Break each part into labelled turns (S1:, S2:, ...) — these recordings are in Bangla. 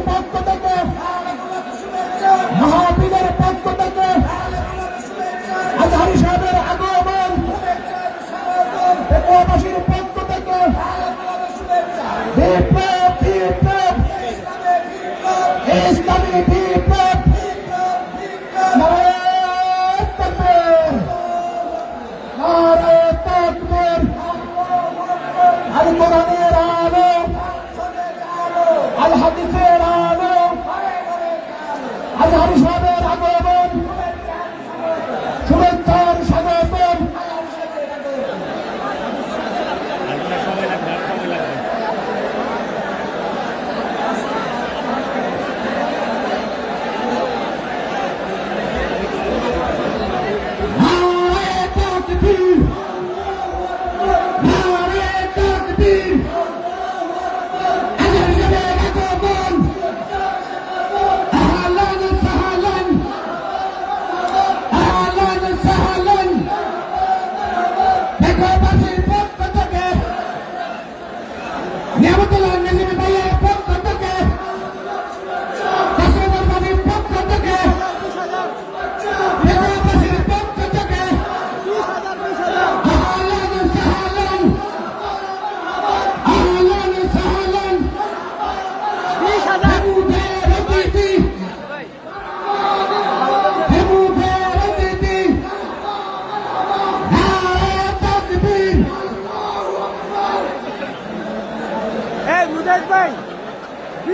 S1: পক্ষ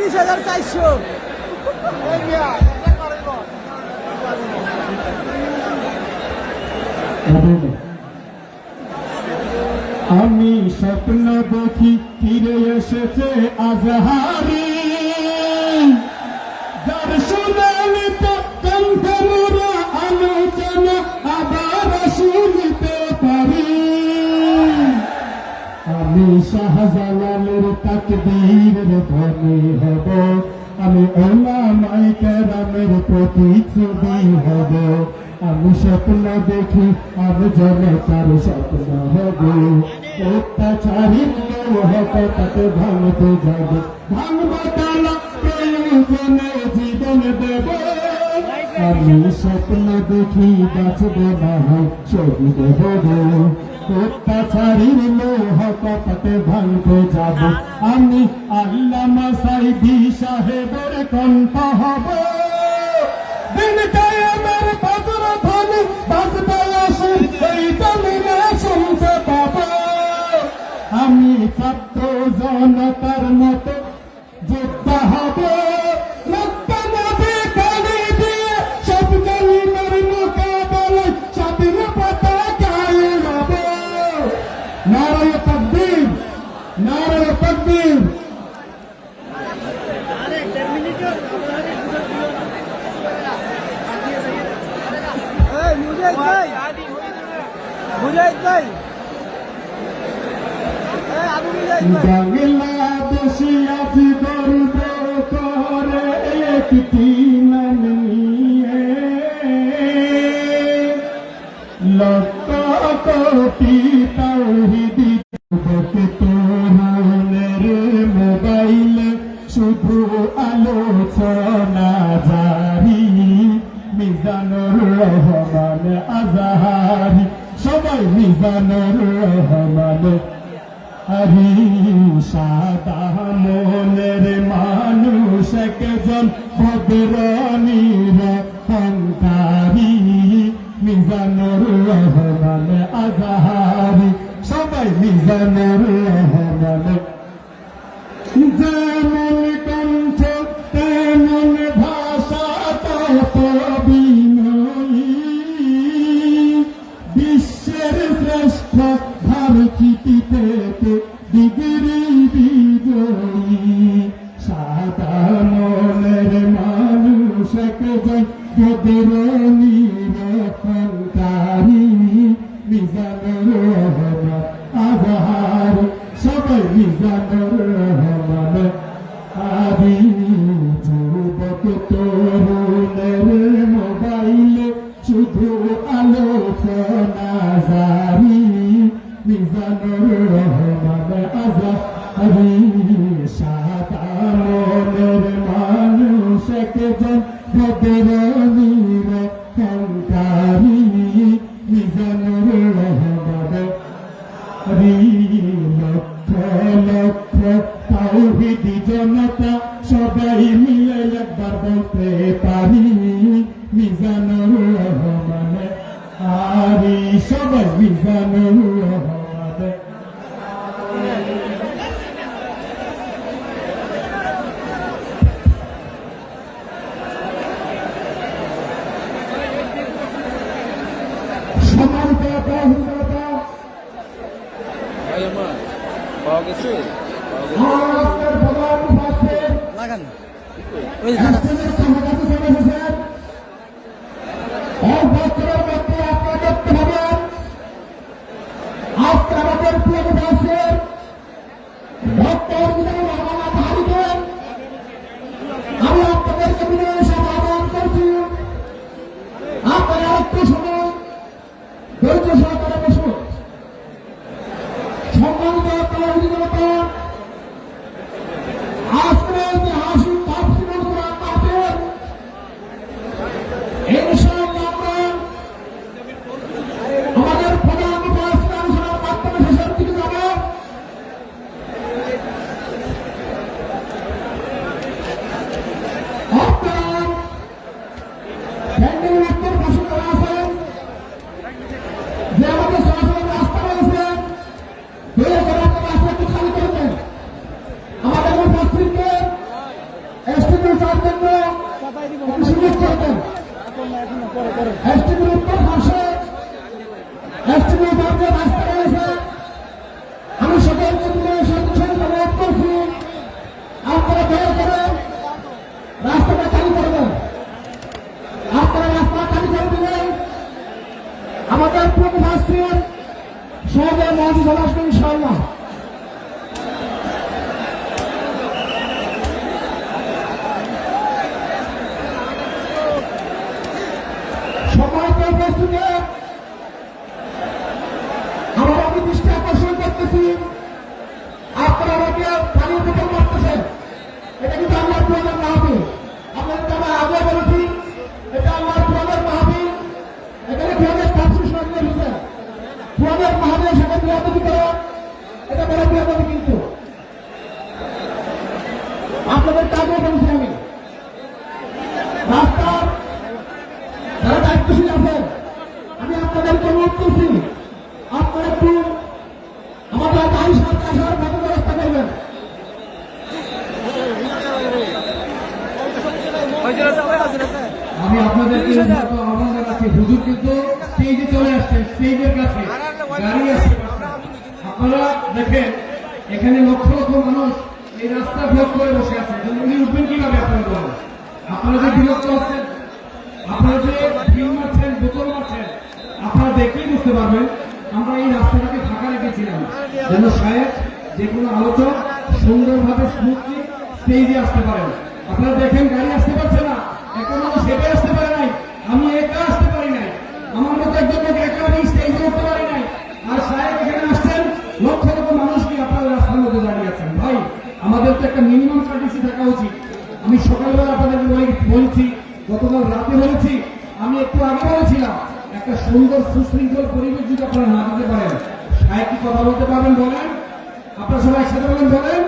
S2: আইসো হাজার চারশো।
S3: আমি স্বপ্ন দেখি ফিরে এসেছে আজহারি। আমি শাহজালালের তাকবীরের ধ্বনি হব। আমি ওলামাই কেরামের প্রতিচ্ছবি হব। আমি স্বপ্ন দেখি, আমি জনতার স্বপ্ন হব। অত্যাচারী হঠাৎ ভাঙতে যাব। ভাঙব জীবন দেব। আমি স্বপ্ন দেখি, বাঁচব না শহীদ হব। অত্যাচারীর লোহ কপাতে ভাঙতে যাব। আমি আল্লামা সাইদি সাহেবের কণ্ঠ হব। দিন কায়ামের বজ্র ধ্বনি বাজবে আসে, এই জমিনে শুনতে পাব। আমি ছাত্র জনতার মতো বাংলাদেশি আজ গর্ব করে একটি বিশ্বের শ্রেষ্ঠ ভারতীতে ডিগ্রি বিজয়ী। সাদা মনের মানুষ একজন গদরণীর মিলে একবার বলতে পারি মিজানুর রহমান। আরি সবাই মিজানুর রহমান। জনতা
S1: ভাই আমার পাওয়া গেছে?
S3: সম্মানিত তরুণ জনতা আজকে ঐতিহাসিক তাফসিরুল কোরআন মাহফিল
S1: এসটিভির উত্তর পাশে এসটিভির দরজা রাস্তা রয়েছে আমি সকলকে তুলে সদস্যের অনুরোধ করছি আপনারা দয়া করে রাস্তাটা খালি করবেন আপনারা রাস্তা খালি করে দিলেন আমাদের প্রতিভাশ্রীর সহজে মহাজি চলে আসবে ইনশাআল্লাহ। সময়কে উপস্থিতি। আমার আমি দৃষ্টি আকর্ষণ করতেছি। আপনারা আমাকে পানির বোতল মারতেছেন। এটা কিন্তু আল্লাহ পুরানের মাহফিল আপনাদের বিয়াদবি করা, এটা বড় বিয়াদবি কিন্তু। আপনাদের কাজও বলেছি আমি। রাস্তার যারা দায়িত্বশীল আছেন, আমি আপনাদেরকে অনুরোধ করছি, আপনারা একটু আমাদের গাড়ি সাথে আসার মতো ব্যবস্থা করবেন।
S4: আমি আপনাদেরকে আহ্বান জানাচ্ছি, হুজুর কিন্তু স্টেজে চলে আসছেন স্টেজের কাছে। গাড়ি আসছে। আপনারা দেখেন, এখানে লক্ষ লক্ষ মানুষ এই রাস্তা ব্লক করে বসে আছে। উনি উঠবেন কীভাবে আপনারা বলেন আপনারা যে বিরক্ত হচ্ছেন আপনারা যে ভিড় মারছেন, বোতল মারছেন, আপনারা দেখলেই বুঝতে পারবেন আমরা এই রাস্তাটাকে ফাঁকা রেখেছিলাম। যেন সাহেব যে কোনো আলোচক সুন্দরভাবে স্মুথলি স্টেজে আসতে পারেন। আপনারা দেখেন গাড়ি আসতে পারছে না, এখন মানুষ হেঁটে আসতে পারে নাই। আমি একা আসতে পারি নাই আমার মতো একজন লোক একা আমি স্টেজে উঠতে পারি নাই আর সাহেব এখানে আসছেন লক্ষ লক্ষ মানুষকে আপনারা রাস্তার মধ্যে দাঁড়িয়ে আছেন ভাই আমাদের তো একটা মিনিমাম কার্ডিসি থাকা উচিত। আমি সকালবেলা আপনাদের বলে- বলছি, গতকাল রাতে বলেছি, আমি একটু আগে বলেছিলাম, একটা সুন্দর সুশৃঙ্খল পরিবেশ যদি আপনারা না দিতে পারেন, সাহেব কি কথা বলতে পারবেন বলেন? আপনারা সবাই একসাথে বলেন বলেন?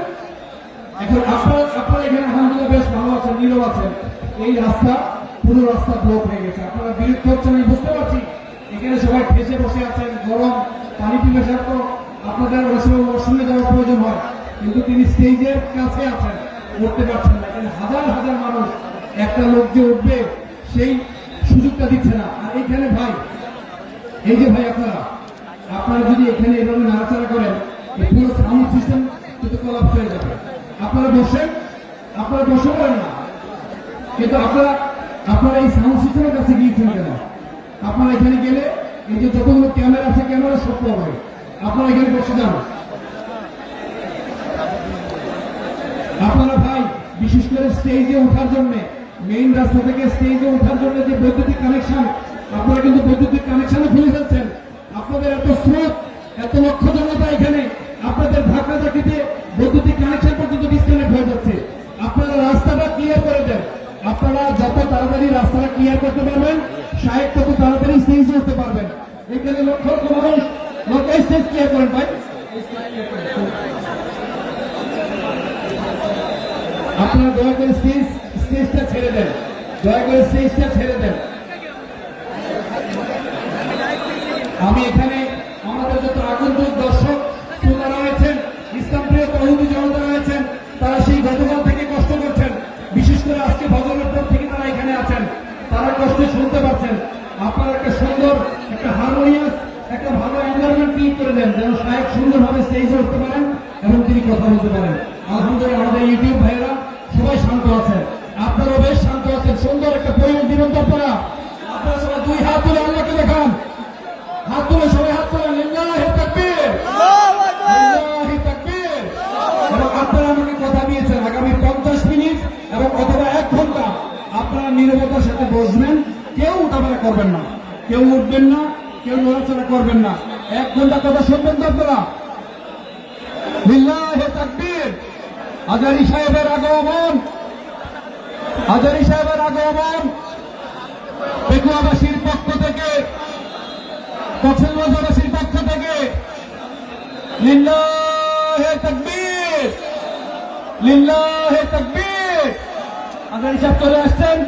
S4: এখন আপনারা আপনারা এখানে আলহামদুলিল্লাহ বেশ ভালো আছেন, নীরব আছেন। এই রাস্তা, পুরো রাস্তা ব্লক হয়ে গেছে। আপনারা বিরক্ত হচ্ছেন, আমি বুঝতে পারছি। এখানে সবাই ফেসে বসে আছেন, গরম, পানি পিপাসার তো আপনাদের অনেক ওয়াশরুমে যাওয়ার প্রয়োজন হয়। কিন্তু তিনি স্টেজের কাছে আছেন, উঠতে পারছেন না। এখানে হাজার হাজার মানুষ, একটা লোক যে উঠবে, সেই সুযোগটা দিচ্ছে না। আর এখানে ভাই, এই যে ভাই আপনারা আপনারা যদি এখানে এভাবে নাড়াচাড়া করেন, এই পুরো সাউন্ড সিস্টেম কিন্তু কলাপস হয়ে যাবে। আপনারা বসেন, আপনারা বসে পারেন না। কিন্তু আপনারা আপনারা এই সাউন্ড সিস্টেমের কাছে গিয়েছেন কেন? আপনারা এখানে গেলে এই যে যতগুলো ক্যামেরা আছে, ক্যামেরা সব হবে আপনারা এখানে বসে যান। আপনারা ভাই, বিশেষ করে স্টেজে ওঠার জন্য মেইন রাস্তা থেকে স্টেজে ওঠার জন্য যে বৈদ্যুতিক কানেকশন আপনারা কিন্তু বৈদ্যুতিক কানেকশনও খুলে ফেলছেন আপনাদের এত স্রোত, এত লক্ষ জনতা এখানে, আপনাদের ধাক্কা ধাক্কিতে বৈদ্যুতিক কানেকশন পর্যন্ত ডিসকানেক্ট হয়ে যাচ্ছে। আপনারা রাস্তাটা ক্লিয়ার করে দেন। আপনারা যত তাড়াতাড়ি রাস্তাটা ক্লিয়ার করতে পারবেন, সাহেব তত তাড়াতাড়ি স্টেজে উঠতে পারবেন। এখানে লক্ষ লক্ষ মানুষ লোক স্টেজ ক্লিয়ার করেন ভাই। আপনারা দয়া করে স্টেজ স্টেজটা ছেড়ে দেন। দয়া করে স্টেজটা ছেড়ে দেন। আমি এখানে আমাদের যত আগন্তুক দর্শক শ্রোতা রয়েছেন, ইসলামপ্রিয় তহুদি জনতা রয়েছেন, তারা সেই গতকাল থেকে কষ্ট করছেন। বিশেষ করে আজকে ভজনের পর থেকে তারা এখানে আছেন। তারা কষ্ট শুনতে পাচ্ছেন। আপনারা একটা সুন্দর, একটা হারমোনিয়াস একটা ভালো এনভায়রনমেন্ট ক্রিয়েট করে দেন, যেন সাহেব সুন্দরভাবে স্টেজে উঠতে পারেন এবং তিনি কথা বলতে পারেন। আলহামদুলিল্লাহ, আমাদের ইউটিউব ভাইয়েরা সবাই শান্ত আছেন। আপনারাও বেশ শান্ত আছেন। সুন্দর একটা পরিবেশ দিবেন আপনারা। আপনারা সবাই দুই হাত তুলে আল্লাহকে দেখান। হাত তুলে সবাই হাত তুলে আপনারা পঞ্চাশ মিনিট এবং এক ঘণ্টা। আপনারা নিরবতার সাথে কেউ করবেন না। কেউ উঠবেন না, কেউ করবেন না। এক ঘণ্টা হাজারি সাহেবের আগমন। হাজারি সাহেবের আগমন। পেকুয়াবাসীর পক্ষ থেকে কক্সবাজারবাসীর পক্ষ থেকে, লিল্লাহে তাকবীর লিল্লাহে তাকবীর। আগামী সাহেব চলে আসছেন।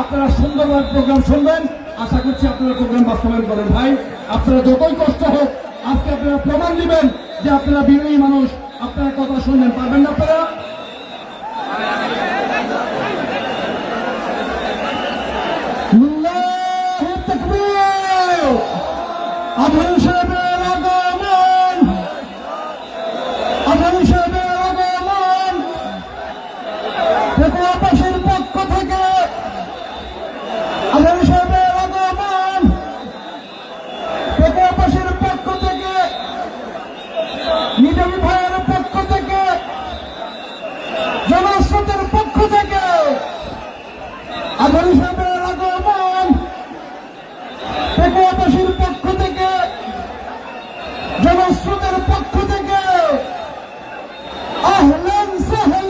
S4: আপনারা সুন্দরভাবে প্রোগ্রাম শুনবেন। আশা করছি আপনারা প্রোগ্রাম বাস্তবায়ন করেন। ভাই, আপনারা যতই কষ্ট হোক, আজকে আপনারা প্রমাণ দিবেন যে আপনারা বিনয়ী মানুষ। আপনারা কথা শুনবেন। পারবেন আপনারা?
S1: 社会。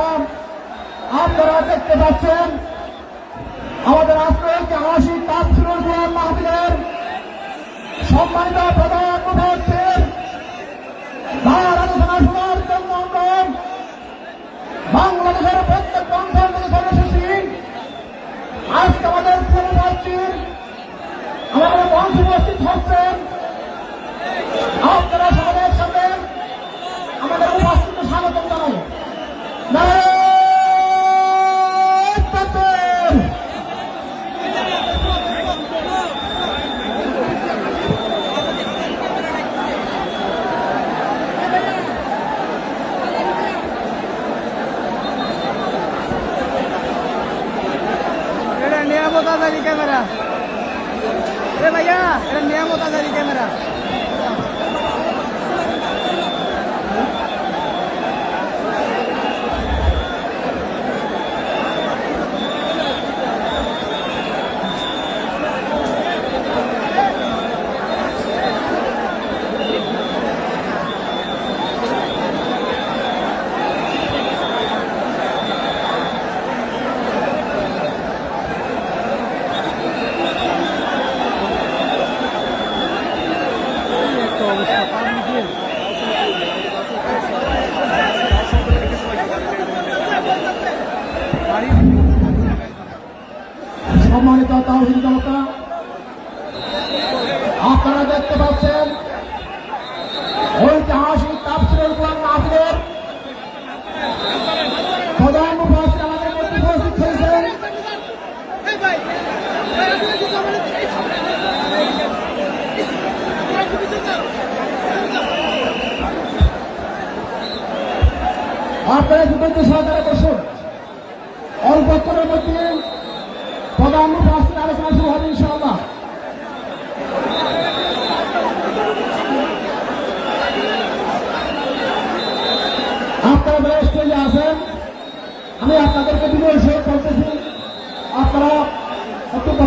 S1: হারাম আপনারা দেখতে পাচ্ছেন, আমাদের আজকে যে আশি তাফসিরুল কোরআন সম্মানিত প্রধান মুফাসসির আলোচনা শোনার জন্য বাংলাদেশের প্রত্যেক আজকে আমাদের আমাদের বংশ উপস্থিত হচ্ছেন। আপনারা
S2: ভাইয়া এটা নিয়ামত আজারি ক্যামেরা।
S1: প্রধান উপস্থিত আমাদের মধ্যে উপস্থিত হয়েছেন। আপনারা যুবক সহকারে বসুন। অল্পক্ষণের মধ্যে প্রধান আমি আপনাদেরকে বিনয় সহ বলতেছি। আপনারা
S5: অত্যন্ত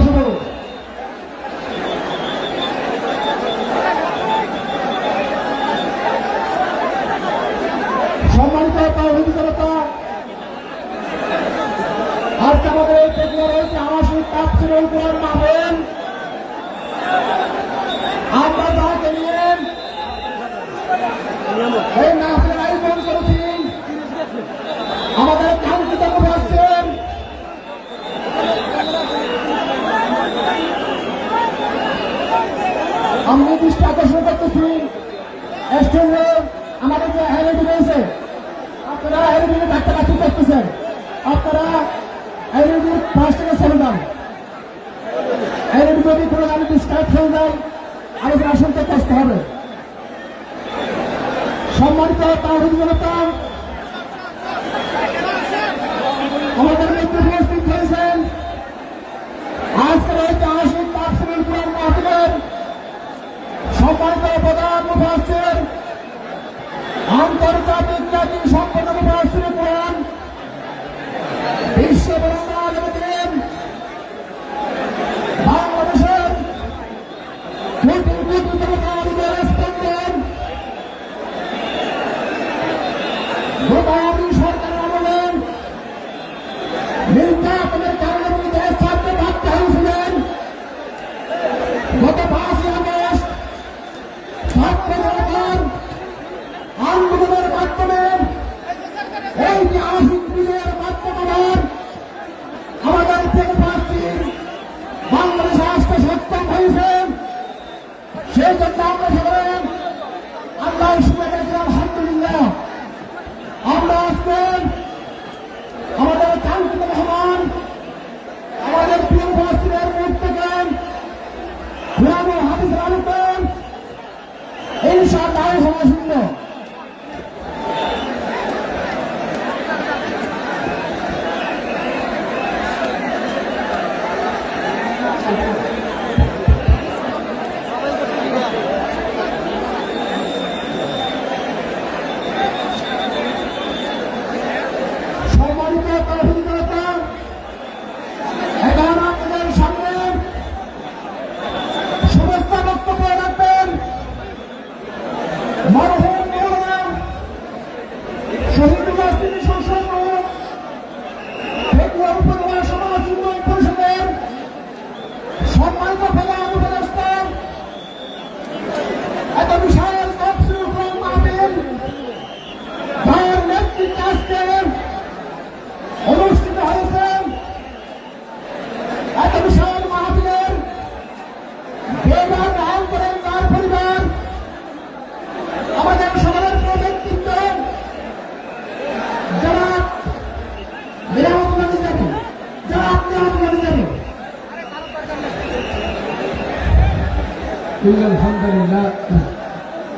S1: إن الحمد لله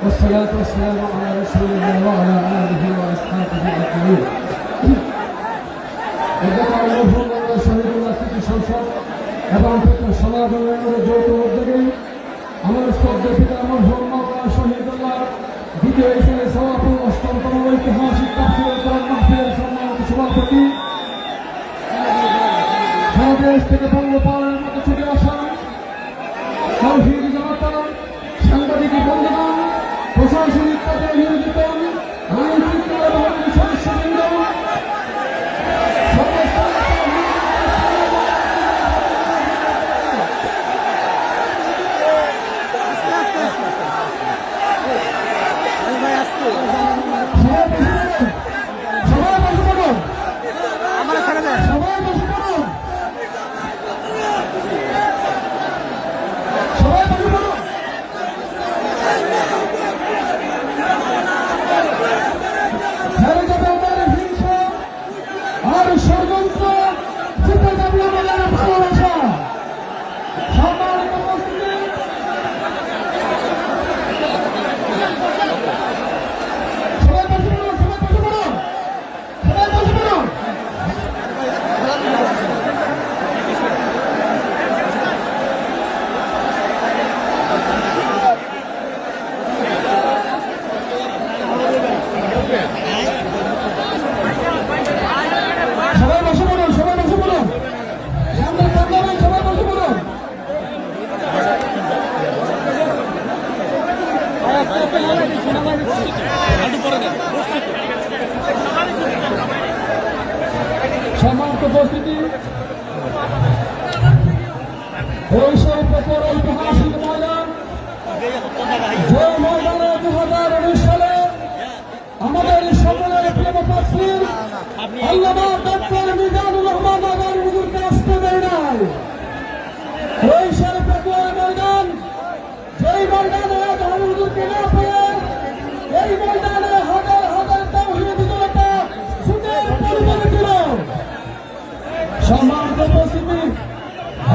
S1: والصلاة والسلام على رسول الله وعلى آله وأصحابه أجمعين. এখানে অনুভব শহীদুল্লাহ স্মৃতি সংসদ এবং সমাজ উন্নয়নের যৌথ উদ্যোগে আমার শ্রদ্ধা পিতা আমার ধর্মকা শহীদুল্লাহ দ্বিতীয় হিসেবে সভাপতি অষ্টমতম ঐতিহাসিক সম্মানিত সভাপতি। দেশ থেকে বাংলা মতো ছুটে আসা তৌহিদ জনতা, সাংবাদিক বন্ধুগণ, প্রশাসনিক তাদের নিয়োজিত আইন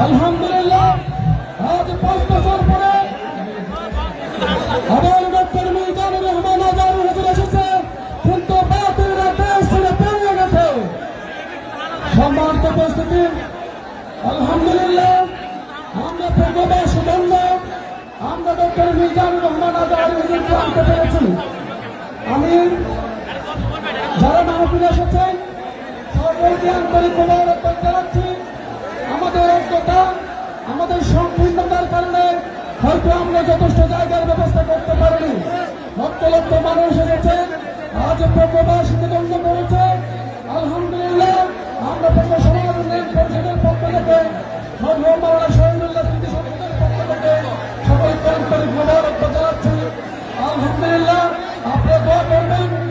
S1: আলহামদুলিল্লাহ, আজ পাঁচ বছর পরে আলহামদুলিল্লাহ, আমরা আমরা ডক্টর আমি যারা মানুষ এসেছেন সকলকে আন্তরিক মোবারকবাদ জানাচ্ছি। আমাদের ঐক্যতা আমাদের সংকীর্ণতার কারণে হয়তো আমরা যথেষ্ট জায়গার ব্যবস্থা করতে পারিনি। লক্ষ লক্ষ মানুষ এসেছে, আজ প্রবাসীকে দণ্ড করেছে আলহামদুলিল্লাহ, আমরা পূর্ব সমাজ পরিষদের পক্ষ থেকে মাওলানা শহীদুল্লাহ স্মৃতি সংসদের পক্ষ থেকে আলহামদুলিল্লাহ করবেন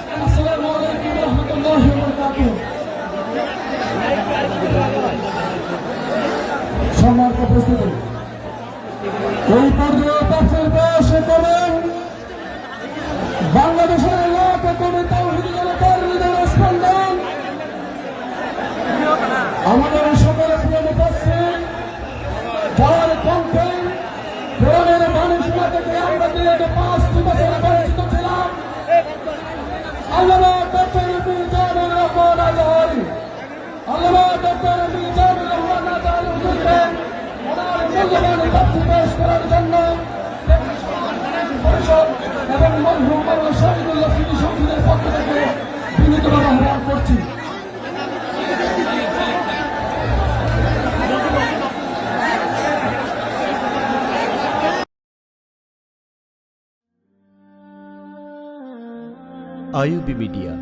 S1: উপস্থিতি এই পর্যায়ে তাফসির পেশ করেন বাংলাদেশের এলাকা কবি তাওহিদ জনতার হৃদয় স্পন্দন। আমাদের সকলের প্রিয় মুফাসসির যার কণ্ঠে বাণী শোনা থেকে আমরা দীর্ঘ পাঁচটি বছর বঞ্চিত ছিলাম। আল্লামা ডক্টর মিজানুর রহমান আজহারি, আল্লামা ডক্টর মিজানুর রহমান আজহারি মূল্যবান তথ্য পেশ করার জন্য পরিষদ এবং মরহুম মাওলানা শহীদুল্লাহ স্মৃতি সংসদের পক্ষ থেকে বিনীতভাবে আহ্বান করছি।
S6: IUB media